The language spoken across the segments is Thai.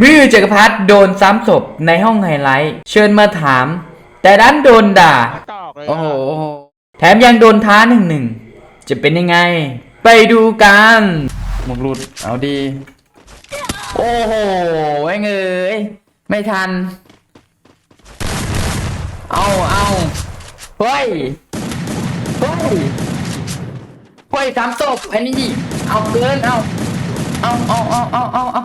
มือจักรพรรดิโดนซ้ำศพในห้องไฮไลท์ เชิญมาถาม แต่ดันโดนด่า ตอกเลยโอ้โห แถมยังโดนท้าหนึ่งหนึ่งจะเป็นยังไง ไปดูกันหมกหลุด เอาดี โอ้โหไอ้เงยไม่ทัน เอาเอาเฮ้ย เฮ้ย เฮ้ยสามศพไอ้นี่ดิเอาเกิน เอา เอาเอาเอาเอาเอา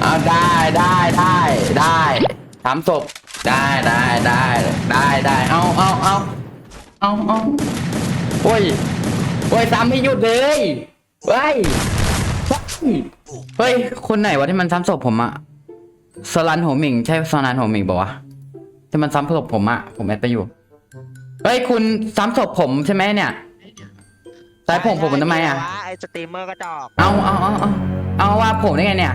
เอาเอาได้ได้ได้ได้สามศพได้ได้ได้ได้ได้เอาเอาเอาเอาเอาโอ้ยโอ้ยซ้ำไม่หยุดเลยเฮ้ยเฮ้ยเฮ้ยคนไหนวะที่มันซ้ำศพผมอะสลันโหมิง ใช่สลันโหมิงบอกวะที่มันซ้ำศพผมอะผมแอดไปอยู่เฮ้ยคุณซ้ำศพผมใช่ไหมเนี่ยสายผมผมมันทำไมอะไอ้สตรีมเมอร์กระจอกเอาเอาเอาเอาเอาว่าผมได้ไงเนี่ย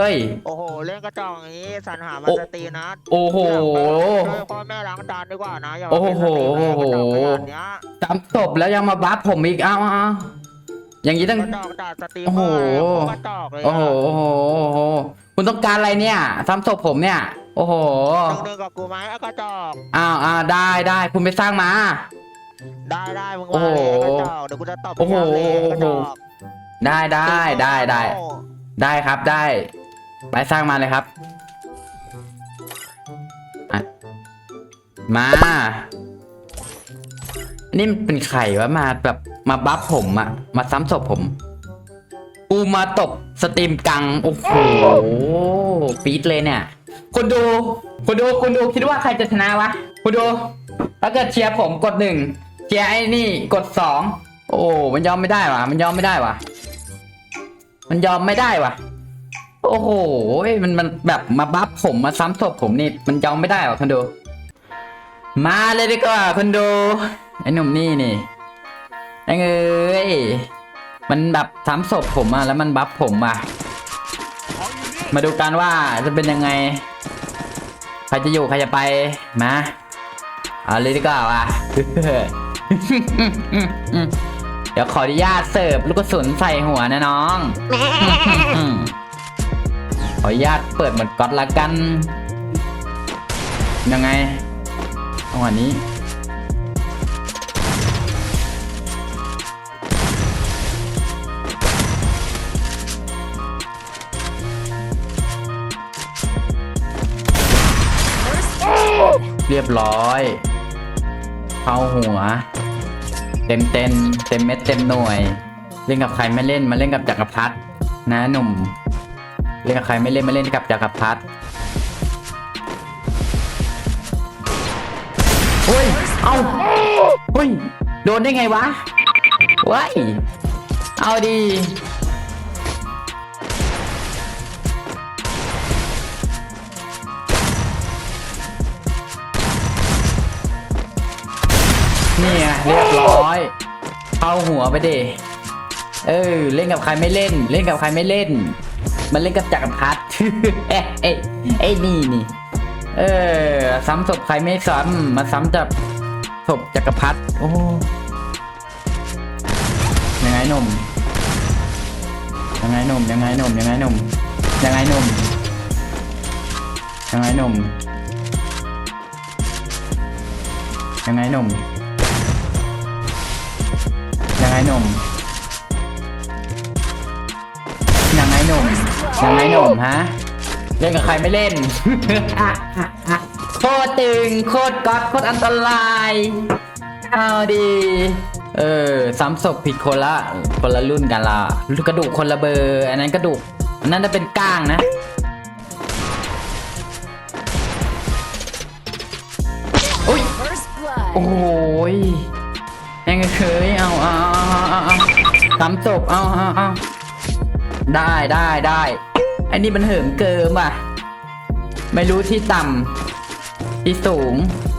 เฮ้ย โอ้โห เล่นกระจอกอย่างนี้สรรหามาโอ้ สตรีมนะโอ้โห ช่วยพ่อแม่ล้างจานดีกว่านะอย่าโอ้มาโหเป็นสตรีมเมอร์กระจอกขนาดเนี้ยจำศพแล้วยังมาบัฟผมอีกเอาเอาเอาอย่างนี้ต้องกระจอกจัดสตรีมโอ้เมโหอร์กระจอกเลยะโอ้โหโอ้โหโอ้โห คุณต้องการอะไรเนี่ยซ้ำศพผมเนี่ย โอ้โหหนึ่งหนึ่งกับกูไหมไอ้กระจอก อ้าวอ้าวได้ได้คุณไปสร้างมา ได้ได้มึงโอ้มาโหเลยไอ้กระจอกเดี๋ยวกูจะตบโอ้โห มึงเลยไอ้กระจอกได้ได้ได้ได้ ได้ครับได้ ไปสร้างมาเลยครับ มาอันนี่มันเป็นใครวะมาแบบมาบัฟผมอะมาซ้ำศพผม กูมาตบสตรีมกัง โอ้โหปี๊ดเลยเนี่ยคุณดูคุณดูคุณดูคิดว่าใครจะชนะวะคุณดู ถ้าเกิดเชียร์ผมกดหนึ่งเชียร์ไอ้นี่กดสอง โอ้ มันยอมไม่ได้วะมันยอมไม่ได้วะมันยอมไม่ได้วะ โอ้โห มันมันแบบมาบัฟผมมาซ้ำศพผมนี่ มันยอมไม่ได้วะคุณดู มาเลยดีกว่าคุณดู ไอ้หนุ่มนี่นี่ไอ้เอ้ย มันแบบซ้ำศพผมอะแล้วมันบัฟผมอะมาดูกันว่าจะเป็นยังไง ใครจะอยู่ใครจะไปมาเอาเลยดีกว่าว่ะเดี๋ยวขออนุญาตเสิร์ฟลูกกระสุนใส่หัวนะน้อง ขออนุญาตเปิดเหมดก๊อตละกัน ยังไงจังหวะนี้ เรียบร้อยเข้าหัว เต็มเต็มเต็มเม็ดเต็มหน่วย เล่นกับใครไม่เล่นมาเล่นกับจักรพรรดินะหนุ่ม เล่นกับใครไม่เล่นมาเล่นกับจักรพรรดิเฮ้ย เอาเฮ้ย โดนได้ไงวะว้ายเอาดีนี่ไงเรียบร้อยเข้าหัวไปดิ เออ เล่นกับใครไม่เล่น เล่นกับใครไม่เล่น มันเล่นกับจักรพรรดิเอ้ยเอ้ยเอ้ยนี่นี่ เออ ซ้ำศพใครไม่ซ้ำมาซ้ำจับศพจักรพรรดิโอ้ยังไงหนุ่มยังไงหนุ่มยังไงหนุ่มยังไงหนุ่มยังไงหนุ่มยังไงหนุ่มยังไงหนุ่มยังไงหนุ่มยังไงหนุ่ม ยังไงหนุ่มฮะ เล่นกับใครไม่เล่น โคตรตึงโคตรก๊อตโคตรอันตราย เอาดี เออซ้ำศพผิดคนละคนละรุ่นกันละกระดูกคนละเบอร์ อันนั้นกระดูกอันนั้นจะเป็นก้างนะ อุ้ย First blood. โอ้ยยังไงเคยเอาเอาเอาเอาเอาทำจบเอาเอาเอา ได้ได้ได้ไอ้นี่มันเหิมเกิมอะ ไม่รู้ที่ต่ำที่สูง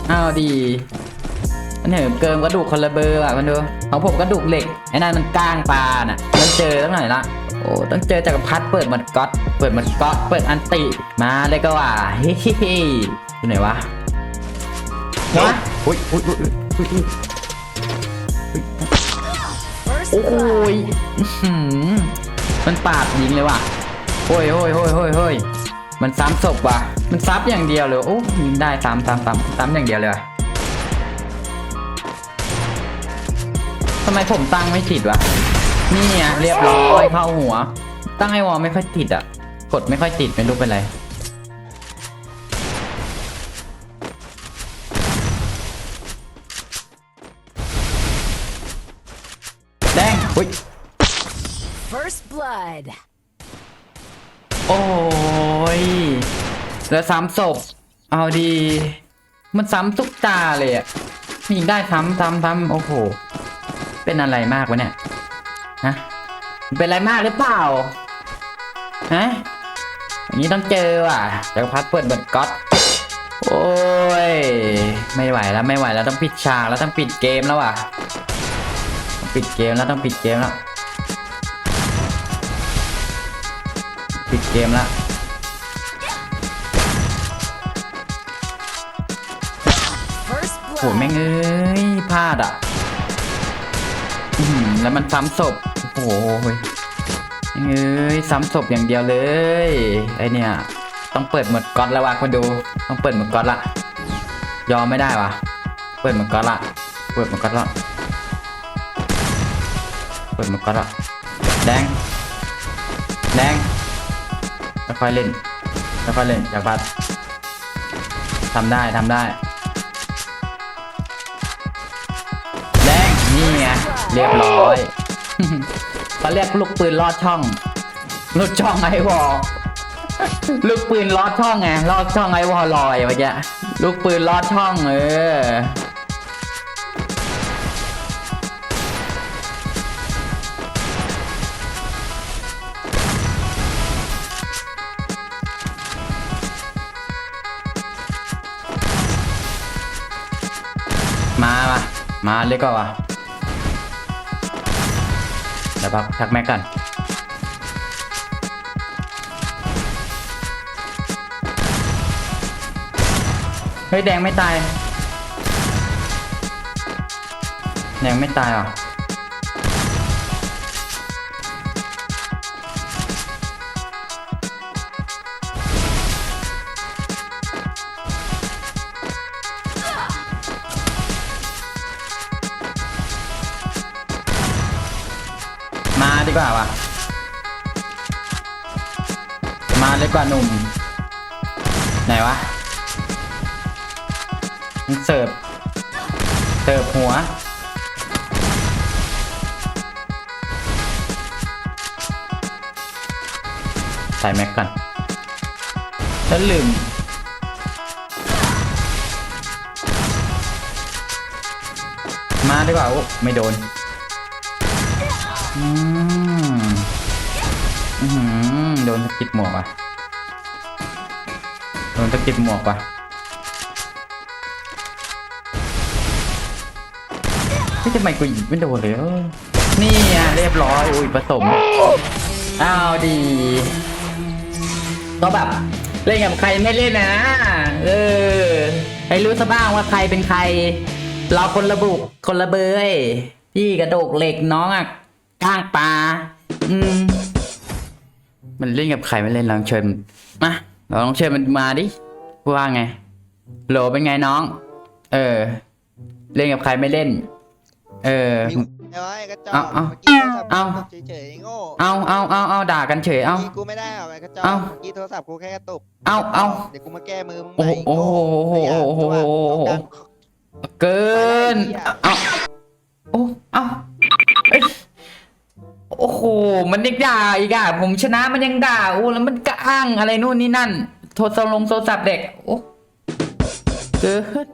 เอาดี มันเหิมเกิมกระดูกคนละเบอร์อะมันดูของผมกระดูกเหล็กไอ้นั่นมันก้างปลาน่ะต้องเจอตั้งไหนละโอ้ต้องเจอจักรพรรดิเปิดมันก๊อตเปิดมันก๊อตเปิดอันติมาเลยก็ว่าเฮ้ยอยู่ไหนวะวะอุ้ยอุ้ยอุ้ยอุ้ยอุ้ย First โอ้ blood. ยอื้อหือ มันปาดยิงเลยว่ะโคโอ้ยโอ้ยโอ้ยโอ้ยโอ้ยมันซ้ำศพว่ะ มันซับอย่างเดียวเลย โอ้ยิงได้ซ้ำซ้ำซ้ำซ้ำอย่างเดียวเลยทำไมผมตั้งไม่ติดวะ นี่ไงเรียบร้อยเข้าหัว ตั้งไอวอลไม่ค่อยติดอะ กดไม่ค่อยติดไม่รู้เป็นไรแดงอุ้ย blood. โอ้ยแล้วซ้ำศพเอาดี มันซ้ำทุกตาเลยอะยิงได้ซ้ำซ้ำซ้ำโอ้โห เป็นอะไรมากวะเนี่ย ฮะ เป็นอะไรมากหรือเปล่า ฮะอย่างนี้ต้องเจอว่ะจักรพัดเปิดเบิดก๊อตโอ้ย ไม่ไหวแล้วไม่ไหวแล้วต้องปิดฉากแล้วต้องปิดเกมแล้วว่ะ ปิดเกมแล้วต้องปิดเกมแล้ว ปิดเกมล้ว First โหแม่งเอ้ยพลาดอะอื้อหือแล้วมันซ้ำศพโอ้โหแม่งเอ้ยซ้ำศพอย่างเดียวเลยไอเนี่ย ต้องเปิดหมดก๊อตแล้ววะคุณดู ต้องเปิดหมดก๊อตละ ยอมไม่ได้วะเปิดหมดก๊อตละ เปิดหมดก๊อตละเปิดหมดก๊อตละแดง แดง ค่อยเล่นค่อยเล่นอย่าพัดทำได้ทำได้แดงนี่ไงเรียบร้อยเขาเรียกลูกปืนลอดช่องลูกช่องไอวอลลูกปืนลอดช่องไงลอดช่องไอวอลลอยเมื่อกี้ลูกปืนลอดช่องเออ มาเลยก็วะแล้วพักพักแม็กกัน เฮ้ยแดงไม่ตาย แดงไม่ตายเหรอ ดีกว่าวะมาเลยกว่าหนุ่ม ไหนวะมึงเสิร์ฟเสิร์ฟหัว ใส่แม็กกันแล้วลืมมาดีกว่าโอ้ไม่โดน อืมอือหือโดนสะกิดหมวกว่ะ โดนสะกิดหมวกว่ะไม่ทำไมกูหยิบไม่โดนเลยเออนี่อะเรียบร้อย อุ้ยผสม อ้าวดี ก็แบบ เล่นกับใครไม่เล่นนะ เออ ให้รู้ซะบ้างว่าใครเป็นใคร เราคนละบุคนละเบยพี่กระโดกเหล็กน้องอะ ก้างปลาอืม มันเล่นกับใครไม่เล่นลองเชิญมาเราลองเชิญมันมาดิว่าไงโหลเป็นไงน้อง เออ เล่นกับใครไม่เล่น เออมีไอ้ไว้กระจอกเอาเอาเมื่อกี้โทรศัพท์เอา กูเฉยๆโง่เอาเอาเอาเอาด่ากันเฉยเอามื่กี้กูไม่ได้เอาไอ้กระจอกเอาเมื่อกี้โทรศัพท์กูแค่กระตุกเอาเอาเดี๋ยวกูมาแก้มือมึงโอ้ใหม่โหโอ้โหโง่โอ้โหไม่อยากโอ้โหเอาดังเกินเอาโอ้เอาเอ้ย โอ้โห มันยังด่าอีกอะ ผมชนะมันยังด่า โอ้แล้วมันก็อ้างอะไรนู่นนี่นั่น โทรศัพท์ลงโทรศัพท์เด็ก โอ้เกิน